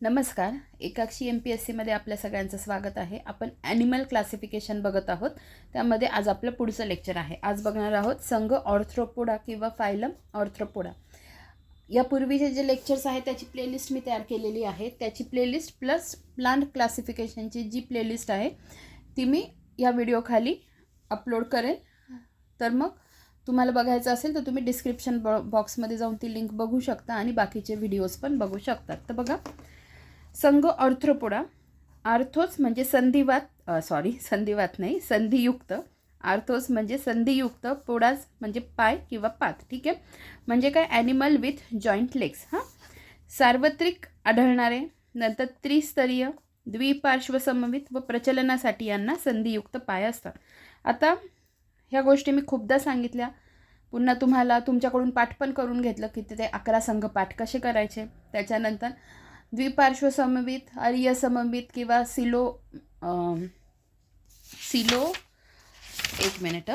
नमस्कार. एकाक्षी M P S सीमध्ये आपल्या सगळ्यांचं स्वागत आहे. आपण ॲनिमल क्लासिफिकेशन बघत आहोत. त्यामध्ये आज आपलं पुढचं लेक्चर आहे. आज बघणार आहोत संघ ऑर्थ्रोपोडा किंवा फायलम ऑर्थ्रोपोडा. यापूर्वीचे जे लेक्चर्स आहेत त्याची प्लेलिस्ट मी तयार केलेली आहे. त्याची प्लेलिस्ट प्लस प्लांट क्लासिफिकेशनची जी प्लेलिस्ट आहे ती मी या व्हिडिओखाली अपलोड करेल. तर मग तुम्हाला बघायचं असेल तर तुम्ही डिस्क्रिप्शन बॉ बॉक्समध्ये जाऊन ती लिंक बघू शकता आणि बाकीचे व्हिडिओज पण बघू शकतात तर बघा. संघ ऑर्थ्रोपोडा आर्थोस म्हणजे संधिवात सॉरी संधिवात नाही संधियुक्त. आर्थोस म्हणजे संधियुक्त पोडाज म्हणजे पाय किंवा पात ठीक आहे? म्हणजे काय? ॲनिमल विथ जॉईंट लेग्स हां? सार्वत्रिक आढळणारे नंतर त्रिस्तरीय द्विपार्श्वसमवित व प्रचलनासाठी यांना संधियुक्त पाय असतात. आता ह्या गोष्टी मी खूपदा सांगितल्या. पुन्हा तुम्हाला तुमच्याकडून पाठ पण करून घेतलं की ते अकरा संघ पाठ कसे करायचे? त्याच्यानंतर द्विपार्श्व समवित आर्य समवित किंवा सिलो सिलो एक मिनिट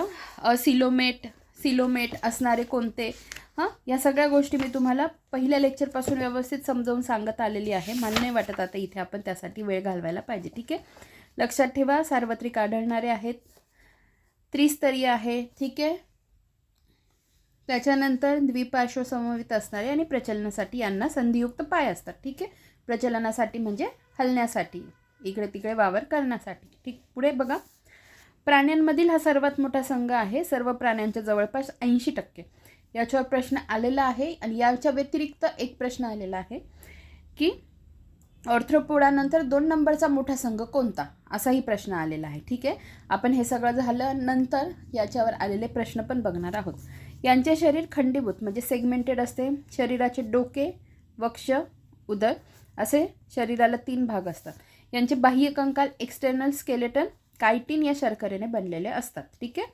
सिलोमेट सिलोमेट असणारे कोणते? हां या सगळ्या गोष्टी मी तुम्हाला पहिल्या लेक्चरपासून व्यवस्थित समजावून सांगत आलेली आहे. मला नाही वाटत आता इथे आपण त्यासाठी वेळ घालवायला पाहिजे ठीक आहे? लक्षात ठेवा सार्वत्रिक आढळणारे आहेत. त्रिस्तरीय आहे ठीक आहे? त्याच्यानंतर द्विपार्श्व समवित असणारे आणि प्रचलनासाठी यांना संधियुक्त पाय असतात. ठीक आहे? प्रचलनासाठी म्हणजे हलण्यासाठी इकडे तिकडे वावर करण्यासाठी. ठीक? पुढे बघा. प्राण्यांमधील हा सर्वात मोठा संघ आहे. सर्व प्राण्यांच्या जवळपास ऐंशी टक्के. याच्यावर प्रश्न आलेला आहे आणि याच्या व्यतिरिक्त एक प्रश्न आलेला आहे की ऑर्थ्रोपोडानंतर दोन नंबरचा मोठा संघ कोणता? असाही प्रश्न आलेला आहे. ठीक आहे? आपण हे सगळं झालं नंतर याच्यावर आलेले प्रश्न पण बघणार आहोत. यांचे शरीर खंडीभूत म्हणजे सेगमेंटेड असते. शरीराचे डोके वक्ष उदर असे शरीराला तीन भाग असतात. यांचे बाह्य कंकाल एक्सटर्नल स्केलेटन कायटिन या शर्करेने बनलेले असतात. ठीक आहे?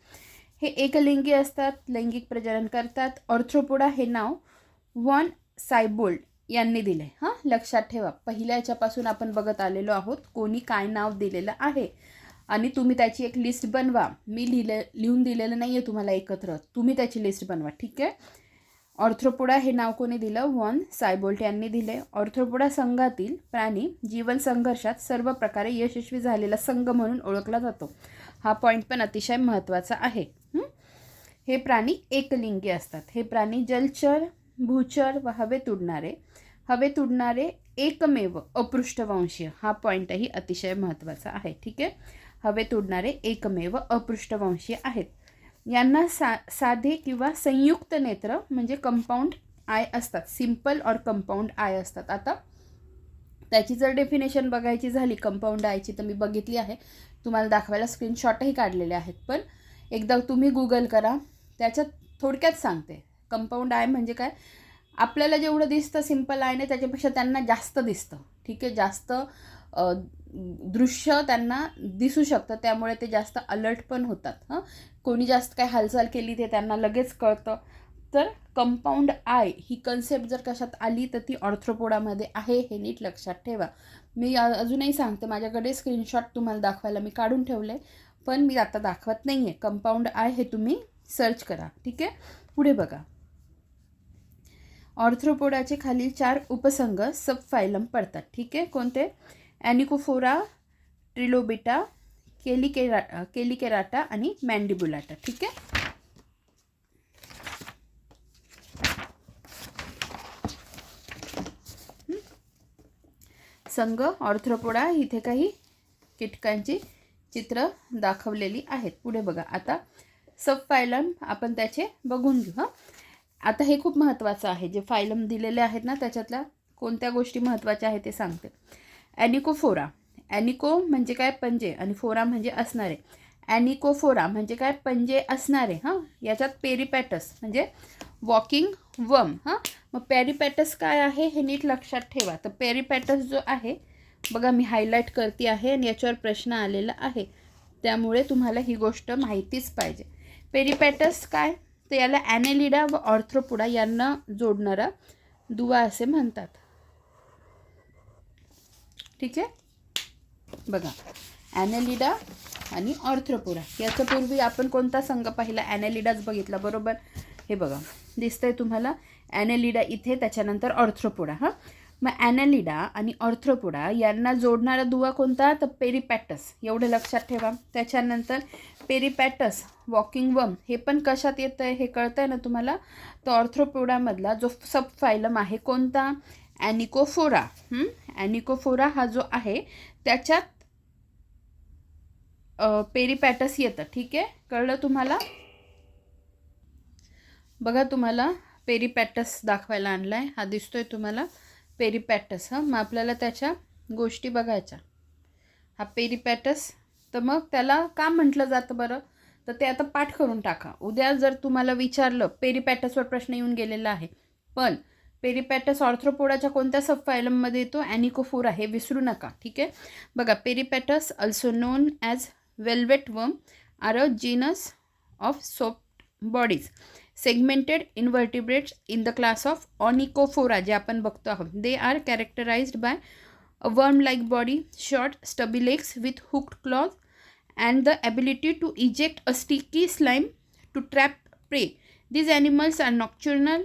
हे एकलिंगी असतात लैंगिक प्रजनन करतात. ऑर्थ्रोपोडा हे नाव वन सायबोल्ड यांनी दिले हां? लक्षात ठेवा. पहिल्या याच्यापासून आपण बघत आलेलो आहोत कोणी काय नाव दिलेलं आहे. आणि तुम्ही त्याची एक लिस्ट बनवा. मी लिहिले लिहून दिलेलं नाही आहे तुम्हाला एकत्र. तुम्ही त्याची लिस्ट बनवा ठीक आहे? ऑर्थ्रोपोडा हे नाव कोणी दिलं? वन सायबोल्ट यांनी दिले. ऑर्थ्रोपोडा संघातील प्राणी जीवन संघर्षात सर्व प्रकारे यशस्वी झालेला संघ म्हणून ओळखला जातो. हा पॉईंट पण अतिशय महत्त्वाचा आहे. हे? प्राणी एकलिंगी असतात. हे प्राणी जलचर भूचर व हवेत उडणारे हवेत उडणारे एकमेव अपृष्ठवंशीय. हा पॉईंटही अतिशय महत्त्वाचा आहे ठीक आहे? हवेत उडणारे एकमेव अपृष्ठवंशी आहेत. यांना सा साधे किंवा संयुक्त नेत्र म्हणजे कंपाऊंड आय असतात. सिंपल और कंपाऊंड आय असतात. आता त्याची जर डेफिनेशन बघायची झाली कंपाऊंड आयची तर मी बघितली आहे. तुम्हाला दाखवायला स्क्रीनशॉटही काढलेले आहेत. पण एकदा तुम्ही गुगल करा. त्याच्यात थोडक्यात सांगते. कंपाऊंड आय म्हणजे काय? आपल्याला जेवढं दिसतं सिंपल आयने त्याच्यापेक्षा त्यांना जास्त दिसतं. ठीक आहे? जास्त दृश्य त्यांना दिसू शकतं त्यामुळे ते जास्त अलर्ट पण होतात हां. कोणी जास्त काय हालचाल केली ते त्यांना लगेच कळतं. तर कंपाऊंड आय ही कन्सेप्ट जर कशात आली तर ती ऑर्थ्रोपोडामध्ये आहे हे नीट लक्षात ठेवा. मी अजूनही सांगते माझ्याकडे स्क्रीनशॉट तुम्हाला दाखवायला मी काढून ठेवले पण मी आता दाखवत नाही आहे कंपाऊंड आय हे तुम्ही सर्च करा ठीक आहे? पुढे बघा. ऑर्थ्रोपोडाचे खालील चार उपसंग सबफायलम पडतात ठीक आहे? कोणते? ॲनिकोफोरा ट्रिलोबिटा केलिकेरा केलिकेराटा आणि मॅन्डिबुलाटा ठीक आहे? संघ ऑर्थ्रोपोडा इथे काही कीटकांची चित्र दाखवलेली आहेत. पुढे बघा. आता सब फायलम आपण त्याचे बघून घेऊ हां? आता हे खूप महत्त्वाचं आहे. जे फायलम दिलेले आहेत ना त्याच्यातल्या कोणत्या गोष्टी महत्त्वाच्या आहेत ते सांगते. ॲनिकोफोरा. ॲनिको म्हणजे काय? पंजे. आणि फोरा म्हणजे असणारे. ॲनिकोफोरा म्हणजे काय? पंजे असणारे हां? याच्यात पेरीपॅटस म्हणजे वॉकिंग वम हां? मग पेरीपॅटस काय आहे? हे नीट लक्षात ठेवा. तर पेरीपॅटस जो आहे बघा मी हायलाईट करते आहे आणि याच्यावर प्रश्न आलेला आहे. त्यामुळे तुम्हाला ही गोष्ट माहितीच पाहिजे. पेरीपॅटस काय? तर याला ॲनेलिडा व ऑर्थ्रोपोडा यांना जोडणारा दुवा असे म्हणतात. ठीक आहे? बघा ॲनेलिडा आणि ऑर्थ्रोपोडा याच्या पूर्वी आपण कोणता संघ पाहिला? ॲनेलिडाच बघितला बरोबर? हे बघा दिसतंय तुम्हाला ॲनेलिडा इथे त्याच्यानंतर ऑर्थ्रोपोडा हां? मग ॲनेलिडा आणि ऑर्थ्रोपोडा यांना जोडणारा दुवा कोणता? तर पेरिपॅटस. एवढं लक्षात ठेवा. त्याच्यानंतर पेरिपॅटस वॉकिंग वम हे पण कशात येतं आहे हे कळतं आहे ना तुम्हाला? तर ऑर्थ्रोपोडामधला जो सबफायलम आहे कोणता? ॲनिकोफोरा ॲनिकोफोरा हा जो आहे त्याच्यात पेरीपॅटस येतं ठीक आहे? कळलं तुम्हाला? बघा तुम्हाला पेरीपॅटस दाखवायला आणला आहे हा दिसतोय तुम्हाला पेरीपॅटस हां? मग आपल्याला त्याच्या गोष्टी बघायच्या. हा पेरीपॅटस तर मग त्याला का म्हटलं जातं बरं? तर ते आता पाठ करून टाका. उद्या जर तुम्हाला विचारलं पेरीपॅटसवर प्रश्न येऊन गेलेला आहे. पण पेरिपॅटस ऑर्थ्रोपोडाच्या कोणत्या सब फायलममध्ये येतो? ॲनिकोफोरा हे विसरू नका. ठीक आहे? बघा, Peripatus also known as velvet worm are a genus of soft bodies segmented invertebrates in the class of Onychophora जे आपण बघतो आहोत. They are characterized by a worm like body short stubby legs with hooked claws and the ability to eject a sticky slime to trap prey these animals are nocturnal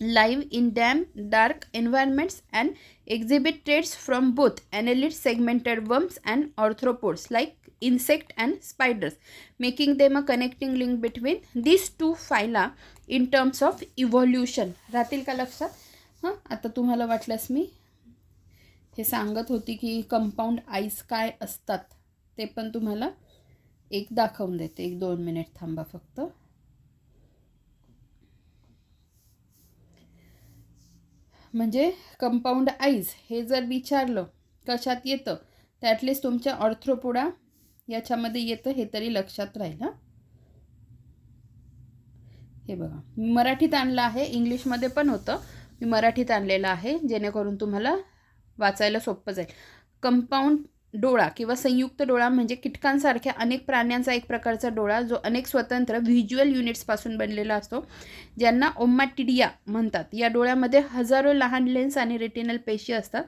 live in damp dark environments and exhibit traits from both annelid segmented worms and arthropods like insect and spiders making them a connecting link between these two phyla in terms of evolution राहतील का लक्षात हां आता तुम्हाला वाटल्यास मी हे सांगत होती की कंपाऊंड आईस काय असतात ते पण तुम्हाला एक दाखवून देते एक दोन मिनिट थांबा फक्त म्हणजे कंपाऊंड आईज हे जर विचारलं कशात येतं? तर ॲटलिस्ट तुमच्या ऑर्थ्रोपोडा याच्यामध्ये येतं हे तरी लक्षात राहील हां. हे बघा मी मराठीत आणलं आहे इंग्लिशमध्ये पण होतं. मी मराठीत आणलेलं आहे जेणेकरून तुम्हाला वाचायला सोपं जाईल. कंपाऊंड डोळा किंवा संयुक्त डोळा म्हणजे कीटकांसारख्या अनेक प्राण्यांचा एक प्रकारचा डोळा जो अनेक स्वतंत्र व्हिज्युअल युनिट्सपासून बनलेला असतो ज्यांना ओम्माटिडिया म्हणतात. या डोळ्यामध्ये हजारो लहान लेन्स आणि रेटिनल पेशी असतात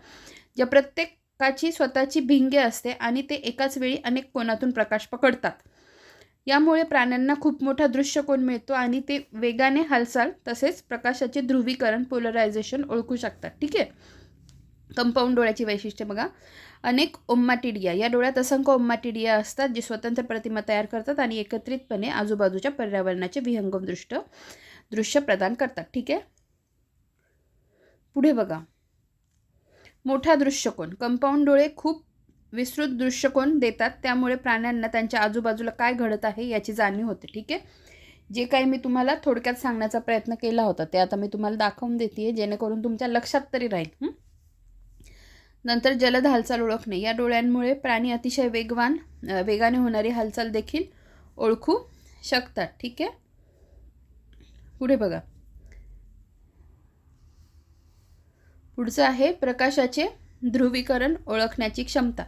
ज्या प्रत्येकाची स्वतःची भिंगे असते आणि ते एकाच वेळी अनेक कोणातून प्रकाश पकडतात. यामुळे प्राण्यांना खूप मोठा दृश्यकोन मिळतो आणि ते वेगाने हालचाल तसेच प्रकाशाचे ध्रुवीकरण पोलरायझेशन ओळखू शकतात. ठीक आहे? कंपाऊंड डोळ्याची वैशिष्ट्य बघा. अनेक ओम्माटिडिया या डोळ्यात असंख्य ओम्माटिडिया असतात जे स्वतंत्र प्रतिमा तयार करतात आणि एकत्रितपणे आजूबाजूच्या पर्यावरणाचे विहंगम दृष्ट दृश्य प्रदान करतात. ठीक आहे? पुढे बघा. मोठा दृश्यकोन कंपाऊंड डोळे खूप विस्तृत दृश्यकोन देतात. त्यामुळे प्राण्यांना त्यांच्या आजूबाजूला काय घडत आहे याची जाणीव होते. ठीक आहे? जे काही मी तुम्हाला थोडक्यात सांगण्याचा प्रयत्न केला होता ते आता मी तुम्हाला दाखवून देते जेणेकरून तुमच्या लक्षात तरी राहील. नंतर जलद हालचाल ओळखणे. या डोळ्यांमुळे प्राणी अतिशय वेगवान वेगाने होणारी हालचाल देखील ओळखू शकतात. ठीक आहे? पुढे बघा. पुढचं आहे प्रकाशाचे ध्रुवीकरण ओळखण्याची क्षमता.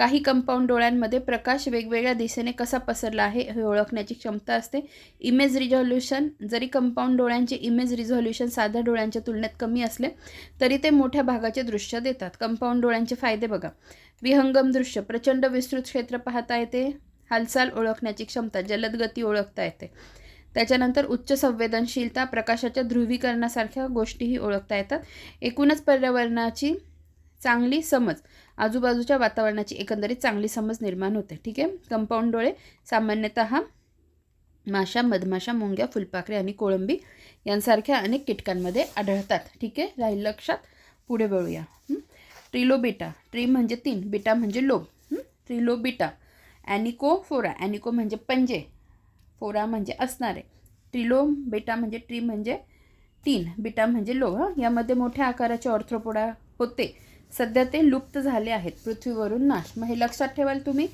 काही कंपाऊंड डोळ्यांमध्ये प्रकाश वेगवेगळ्या दिशेने कसा पसरला आहे हे ओळखण्याची क्षमता असते. इमेज रिझॉल्युशन जरी कंपाऊंड डोळ्यांचे इमेज रिझॉल्युशन साध्या डोळ्यांच्या तुलनेत कमी असले तरी ते मोठ्या भागाचे दृश्य देतात. कंपाऊंड डोळ्यांचे फायदे बघा. विहंगम दृश्य प्रचंड विस्तृत क्षेत्र पाहता येते. हालचाल ओळखण्याची क्षमता जलद गती ओळखता येते. त्याच्यानंतर उच्च संवेदनशीलता प्रकाशाच्या ध्रुवीकरणासारख्या गोष्टीही ओळखता येतात. एकूणच पर्यावरणाची चांगली समज आजूबाजूच्या वातावरणाची एकंदरीत चांगली समज निर्माण होते. ठीक आहे? कंपाऊंड डोळे सामान्यतः माशा मधमाशा मुंग्या फुलपाखरे आणि कोळंबी यांसारख्या अनेक कीटकांमध्ये आढळतात. ठीक आहे? राहील लक्षात? पुढे वळूया. ट्रिलोबिटा. ट्री म्हणजे तीन. बिटा म्हणजे लोब. ट्रिलोबिटा. ॲनिकोफोरा. ॲनिको म्हणजे पंजे. फोरा म्हणजे असणारे. ट्रिलो बेटा म्हणजे ट्री म्हणजे तीन. बिटा म्हणजे लो हां यामध्ये मोठ्या आकाराचे ऑर्थ्रोपोडा होते. सध्या ते लुप्त झाले आहेत पृथ्वीवरून नाश. मग हे लक्षात ठेवाल तुम्ही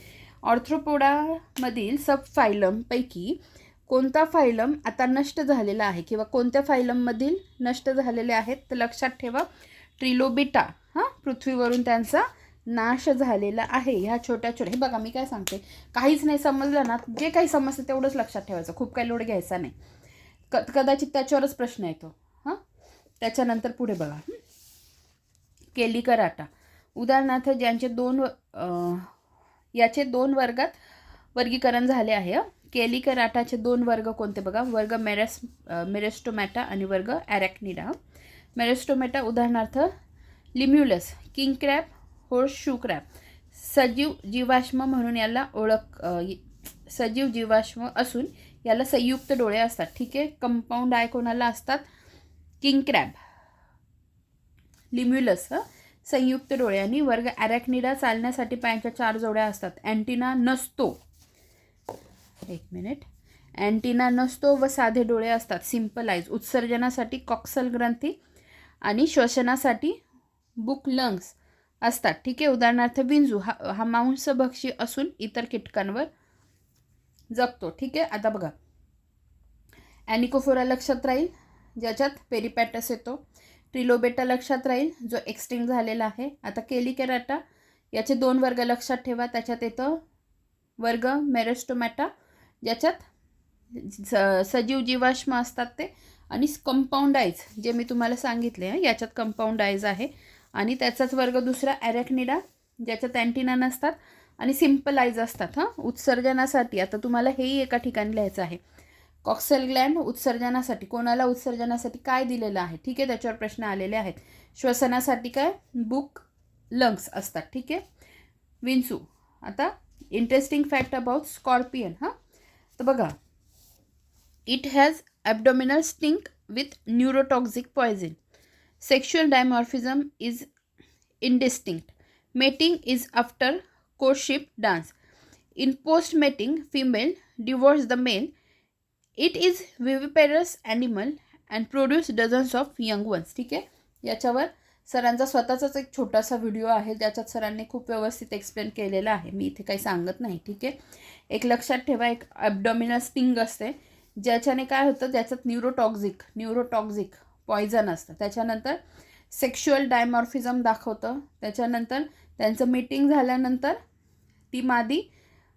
ऑर्थ्रोपोडामधील सब फायलमपैकी कोणता फायलम आता नष्ट झालेला आहे किंवा कोणत्या फायलममधील नष्ट झालेले आहेत? तर लक्षात ठेवा ट्रिलोबिटा हां पृथ्वीवरून त्यांचा नाश झालेला आहे. ह्या छोट्या छोट्या हे बघा मी काय सांगते. काहीच नाही समजलं ना जे काही समजतं तेवढंच लक्षात ठेवायचं. खूप काही लोड घ्यायचा नाही. क कदाचित त्याच्यावरच प्रश्न येतो. हां? त्याच्यानंतर पुढे बघा. केली आटा उदाहरणार्थ ज्यांचे दोन याचे दोन वर्गात वर्गीकरण झाले आहे केली आटाचे दोन वर्ग कोणते बघा? वर्ग मेरेस मेरेस्टोमॅटा आणि वर्ग ॲरॅक्निडा मेरेस्टोमॅटा उदाहरणार्थ Limulus king crab horseshoe crab सजीव जीवाश्म म्हणून याला ओळख सजीव जीवाश्म असून याला संयुक्त डोळे असतात. ठीक आहे? कंपाऊंड आय कोणाला असतात? King crab. लिम्युलस हं? संयुक्त डोळे आणि वर्ग ॲरॅक्निडा चालण्यासाठी पायांच्या चार जोड्या असतात. अँटिना नसतो. एक मिनिट. अँटिना नसतो व साधे डोळे असतात. सिंपल आईज उत्सर्जनासाठी कॉक्सल ग्रंथी आणि श्वसनासाठी बुक लंग्स असतात. ठीक आहे उदाहरणार्थ विंजू. हा हा मांसभक्षी असून इतर कीटकांवर जगतो. ठीक आहे आता बघा. ॲनिकोफोरा लक्षात राहील ज्याच्यात पेरिपॅटस येतो. ट्रिलोबेटा लक्षात राहील जो एक्सटिंग झालेला आहे. आता केलिकेराटा याचे दोन वर्ग लक्षात ठेवा. त्याच्यात येतं वर्ग मेरेस्टोमॅटा ज्याच्यात स सजीव जीवाश्म असतात ते आणि कंपाऊंड आईज जे मी तुम्हाला सांगितले याच्यात कंपाऊंड आईज आहे. आणि त्याचाच वर्ग दुसरा ॲरेक्निडा ज्याच्यात अँटिना नसतात आणि सिंपल आईज असतात हां. उत्सर्जनासाठी आता तुम्हाला हेही एका ठिकाणी लिहायचं आहे. कॉक्सेल ग्लँड उत्सर्जनासाठी कोणाला उत्सर्जनासाठी काय दिलेलं आहे? ठीक आहे त्याच्यावर प्रश्न आलेले आहेत. श्वसनासाठी काय? बुक लंग्स असतात. ठीक आहे? विंचू आता इंटरेस्टिंग फॅक्ट अबाउट स्कॉर्पियन हां? तर बघा it has abdominal sting with neurotoxic poison sexual dimorphism is indistinct mating is after courtship dance in post mating female devours the male it is viviparous animal and produce dozens of young ones ठीक आहे? याच्यावर सरांचा स्वतःचाच एक छोटासा video आहे. ज्याच्यात सरांनी खूप व्यवस्थित एक्सप्लेन केलेला आहे. मी इथे काही सांगत नाही ठीक आहे? एक लक्षात ठेवा एक ॲबडॉमिनल स्टिंग असते. ज्याच्याने काय होतं? ज्याच्यात न्यूरोटॉक्झिक न्यूरोटॉक्झिक पॉयझन असतं. त्याच्यानंतर सेक्शुअल डायमॉर्फिझम दाखवतं. त्याच्यानंतर त्यांचं मीटिंग झाल्यानंतर ती मादी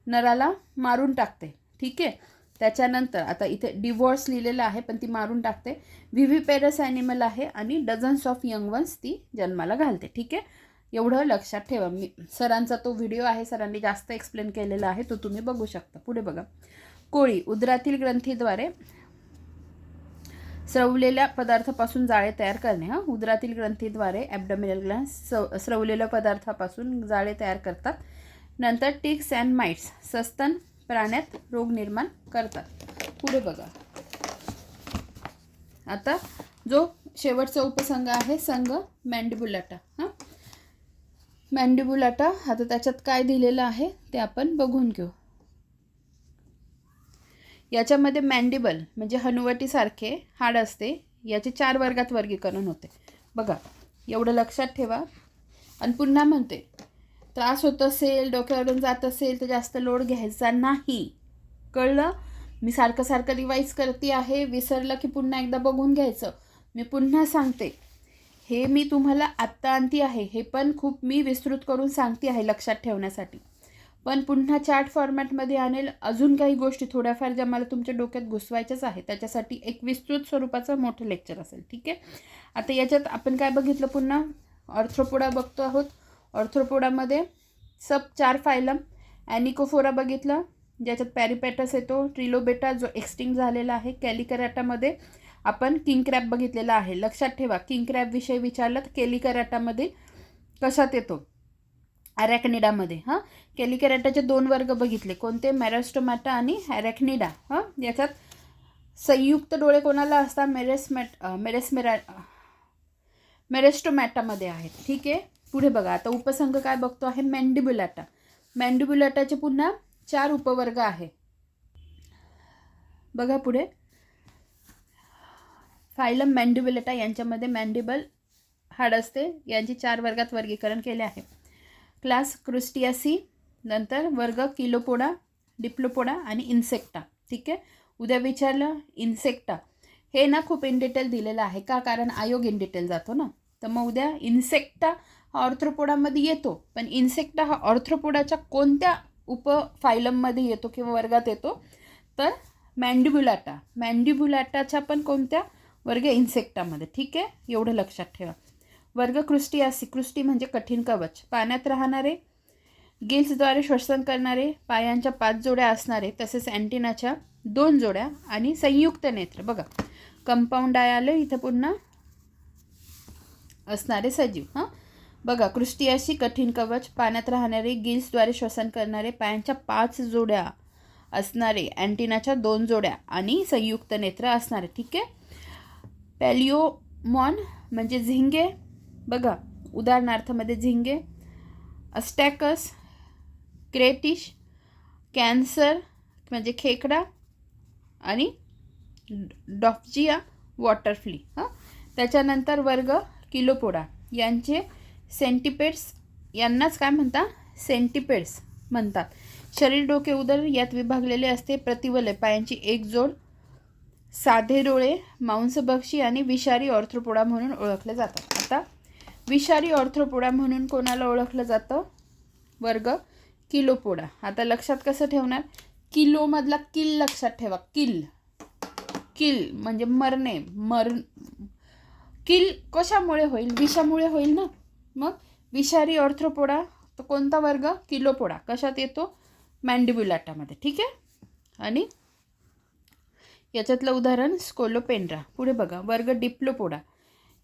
नराला मारून टाकते ठीक आहे? त्याच्यानंतर आता इथे डिवोर्स लिहिलेलं आहे पण ती मारून टाकते. व्हिव्हिपेरस ॲनिमल आहे आणि डझन्स ऑफ यंग वन्स ती जन्माला घालते. ठीक आहे? एवढं लक्षात ठेवा. मी सरांचा तो व्हिडिओ आहे सरांनी जास्त एक्सप्लेन केलेला आहे तो तुम्ही बघू शकता. पुढे बघा. कोळी उदरातील ग्रंथीद्वारे स्रवलेल्या पदार्थापासून जाळे तयार करणे हां? उदरातील ग्रंथीद्वारे ॲबडोमिनल ग्लास स्रव स्रवलेल्या पदार्थापासून जाळे तयार करतात. नंतर टिक्स अँड माइट्स सस्तन प्राण्यात रोग निर्माण करतात. पुढे बघा. आता जो शेवटचा उपसंघ आहे संघ मॅन्डिबुलाटा. हां? मॅन्डिबुलाटा आता त्याच्यात काय दिलेलं आहे ते आपण बघून घेऊ. याच्यामध्ये मॅन्डिबल म्हणजे हनुवटीसारखे हाड असते याचे चार वर्गात वर्गीकरण होते. बघा एवढं लक्षात ठेवा. आणि पुन्हा म्हणते त्रास होत असेल डोक्यावरून जात असेल तर जास्त लोड घ्यायचा नाही. कळलं? मी सारखं सारखं रिवाईज करते आहे. विसरलं की पुन्हा एकदा बघून घ्यायचं. मी पुन्हा सांगते. हे मी तुम्हाला आत्ता आणती आहे. हे पण खूप मी विस्तृत करून सांगते आहे लक्षात ठेवण्यासाठी. पण पुन्हा चार्ट फॉर्मॅटमध्ये आणेल. अजून काही गोष्टी थोड्याफार ज्या मला तुमच्या डोक्यात घुसवायच्याच आहे त्याच्यासाठी एक विस्तृत स्वरूपाचं मोठं लेक्चर असेल. ठीक आहे? आता याच्यात आपण काय बघितलं पुन्हा? ऑर्थ्रोपोडा बघतो आहोत. ऑर्थ्रोपोडामध्ये सब चार फायलम ॲनिकोफोरा बघितलं ज्याच्यात पॅरिपॅटस येतो ट्रिलोबेटा जो एक्स्टिंग झालेला आहे कॅलिकरॅटामध्ये आपण किंग क्रॅप बघितलेला आहे. लक्षात ठेवा किंग क्रॅपविषयी विचारलं तर केलिकरॅटामध्ये कशात येतो? ॲरॅकनिडामध्ये हां? केलिकॅरेटाचे दोन वर्ग बघितले. कोणते? मॅरेस्टोमॅटा आणि ॲरॅकनिडा हां? याच्यात संयुक्त डोळे कोणाला असतात? मेरेसमॅट मेरेसमेरा मेरेस्टोमॅटामध्ये आहेत. ठीक आहे? पुढे बघा आता उपसंघ काय बघतो आहे? मॅन्डिब्युलॅटा मॅन्डिब्युलॅटाचे पुन्हा चार उपवर्ग आहे. बघा पुढे. फायलम मॅन्डिब्युलेटा यांच्यामध्ये मॅन्डिबल हाड असते. यांची चार वर्गात वर्गीकरण केले आहे. क्लास क्रुस्टियासी नंतर वर्ग किलोपोडा डिप्लोपोडा आणि इन्सेक्टा. ठीक आहे? उद्या विचारलं इन्सेक्टा. हे ना खूप इन डिटेल दिलेलं आहे का? कारण आयोग इन डिटेल जातो ना. तर मग उद्या इन्सेक्टा हा ऑर्थ्रोपोडामध्ये येतो पण इन्सेक्टा हा ऑर्थ्रोपोडाच्या कोणत्या उपफायलममध्ये येतो किंवा वर्गात येतो? तर मॅन्डिब्युलाटा मॅन्डिब्युलाटाच्या पण कोणत्या? वर्ग इन्सेक्टामध्ये. ठीक आहे? एवढं लक्षात ठेवा. वर्ग क्रुस्टियासी क्रुस्टी म्हणजे कठीण कवच. पाण्यात राहणारे गिल्सद्वारे श्वसन करणारे पायांच्या पाच जोड्या असणारे तसेच अँटिनाच्या दोन जोड्या आणि संयुक्त नेत्र. बघा कंपाऊंड आय आलं इथं पुन्हा असणारे सजीव हां? बघा कृष्टियाशी कठीण कवच पाण्यात राहणारे गिल्सद्वारे श्वसन करणारे पायांच्या पाच जोड्या असणारे अँटिनाच्या दोन जोड्या आणि संयुक्त नेत्र असणारे ठीक आहे? पॅलिओमॉन म्हणजे झिंगे. बघा उदाहरणार्थमध्ये झिंगे. अस्टॅकस क्रेटिश कॅन्सर म्हणजे खेकडा आणि डॉफजिया वॉटरफ्ली हां? त्याच्यानंतर वर्ग किलोपोडा. यांचे सेंटिपेड्स यांनाच काय म्हणतात सेंटिपेड्स म्हणतात. शरीर डोके उदर यात विभागलेले असते प्रतिवलय पायांची एक जोड साधे डोळे मांसभक्षी आणि विषारी ऑर्थ्रोपोडा म्हणून ओळखले जातात. आता विषारी ऑर्थ्रोपोडा म्हणून कोणाला ओळखलं जातं? वर्ग किलोपोडा. आता लक्षात कसं ठेवणार? किलोमधला किल लक्षात ठेवा. किल. किल म्हणजे मरणे. मर किल कशामुळे होईल? विषामुळे होईल ना? मग विषारी ऑर्थ्रोपोडा तो कोणता वर्ग? किलोपोडा कशात येतो? मॅन्डिब्युलाटामध्ये. ठीक आहे? आणि याच्यातलं उदाहरण स्कोलोपेंड्रा. पुढे बघा. वर्ग डिप्लोपोडा.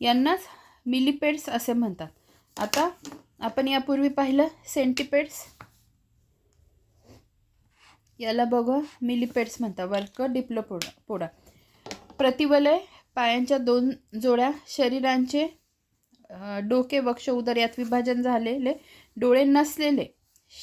यांनाच मिलिपेड्स असे म्हणतात. आता आपण यापूर्वी पाहिलं सेंटिपेड्स. याला बघा मिलिपेड्स म्हणतात. वर्ग डिप्लोपोडा. पोडा. प्रतिवलय पायांच्या दोन जोड्या शरीरांचे डोके वक्ष उदर यात विभाजन झालेले डोळे नसलेले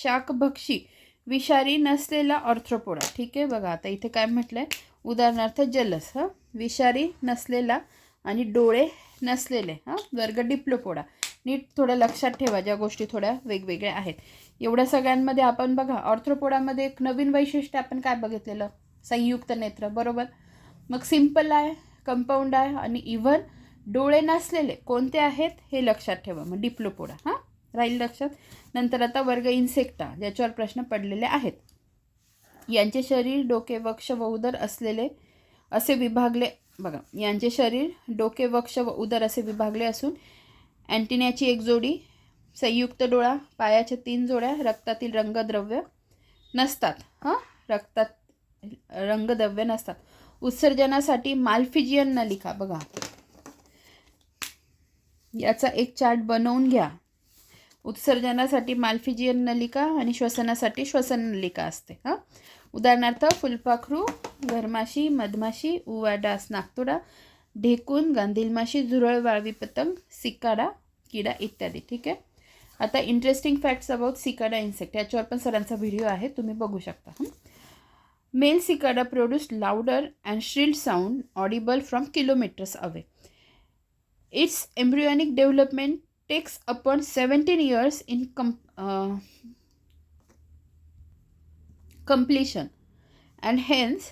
शाकभक्षी विषारी नसलेला ऑर्थ्रोपोडा ठीक आहे बघा आता इथे काय म्हटलं आहे उदाहरणार्थ जलस हां? विषारी नसलेला आणि डोळे नसलेले हां? वर्ग डिप्लोपोडा. नीट थोडं लक्षात ठेवा ज्या गोष्टी थोड्या वेगवेगळ्या आहेत. एवढ्या सगळ्यांमध्ये आपण बघा ऑर्थ्रोपोडामध्ये एक नवीन वैशिष्ट्य आपण काय बघितलेलं? संयुक्त नेत्र बरोबर? मग सिंपल आहे कंपाऊंड आहे आणि इव्हन डोळे नसलेले कोणते आहेत हे लक्षात ठेवा. मग डिप्लोपोडा हां? राहील लक्षात? नंतर आता वर्ग इन्सेक्टा ज्याच्यावर प्रश्न पडलेले आहेत. यांचे शरीर डोके वक्ष व उदर असलेले असे विभागले बघा यांचे शरीर डोके वक्ष व उदर असे विभागले असून अँटिन्याची एक जोडी संयुक्त डोळा पायाच्या तीन जोड्या रक्तातील रंगद्रव्य नसतात हां? रक्तात रंगद्रव्य नसतात. उत्सर्जनासाठी माल्फिजियन नलिका बघा. याचा एक चार्ट बनवून घ्या. उत्सर्जनासाठी माल्फिजियन नलिका आणि श्वसनासाठी श्वसन नलिका असते हां? उदाहरणार्थ फुलपाखरू घरमाशी मधमाशी उवाडास नागतोडा ढेकून गांधीलमाशी झुरळ वाळवी पतंग सिकाडा किडा इत्यादी ठीक आहे? आता interesting facts about cicada insect याच्यावर पण सरांचा व्हिडिओ आहे तुम्ही बघू शकता male cicada produce louder and shrill sound audible from kilometres away its embryonic development takes upon seventeen years in come completion. And hence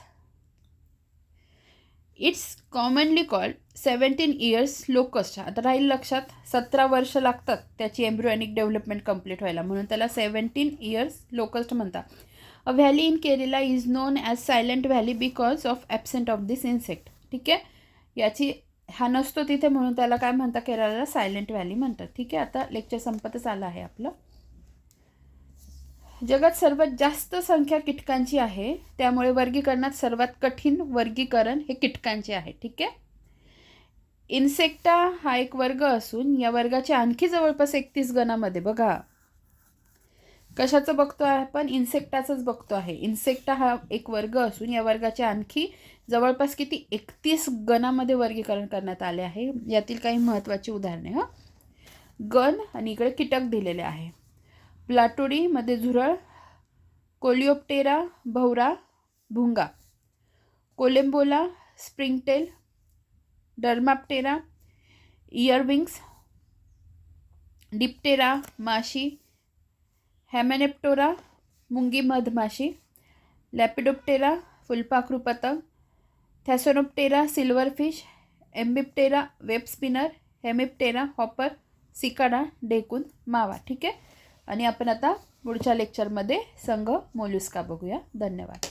it's commonly called seventeen years locust आता राहील लक्षात सतरा वर्ष लागतात त्याची एम्ब्रियॉनिक डेव्हलपमेंट कंप्लीट व्हायला. म्हणून त्याला सेवन्टीन इयर्स लोकस्ट म्हणतात. A valley in Kerala is known as silent valley because of absent of this insect ठीक आहे? याची हा नसतो तिथे म्हणून त्याला काय म्हणतात केरळला सायलेंट व्हॅली म्हणतात. ठीक आहे आता लेक्चर संपतच आलं आहे आपलं. जगात सर्वात जास्त संख्या कीटकांची आहे त्यामुळे वर्गीकरणात सर्वात कठीण वर्गीकरण हे कीटकांचे आहे. ठीक आहे? इन्सेक्टा हा एक वर्ग असून या वर्गाचे आणखी जवळपास एकतीस गणामध्ये बघा. कशाचं बघतो आहे आपण? इन्सेक्टाचंच बघतो आहे. इन्सेक्टा हा एक वर्ग असून या वर्गाचे आणखी जवळपास किती? एकतीस गणामध्ये वर्गीकरण करण्यात आले आहे. यातील काही महत्त्वाची उदाहरणे हां. गण आणि इकडे कीटक दिलेले आहे. प्लाटोडीमध्ये झुरळ कोलिओप्टेरा भवरा भुंगा. कोलेम्बोला स्प्रिंगटेल डर्माप्टेरा इयरविंग्स डिप्टेरा माशी हॅमॅनेप्टोरा मुंगी मधमाशी लॅपिडोप्टेरा फुलपाखरू पतंग Thysanoptera silverfish Embioptera web spinner Hemiptera hopper cicada डेकून मावा. ठीक आहे? आणि आपण आता पुढच्या लेक्चरमध्ये संघ मोलुस्का बघूया. धन्यवाद.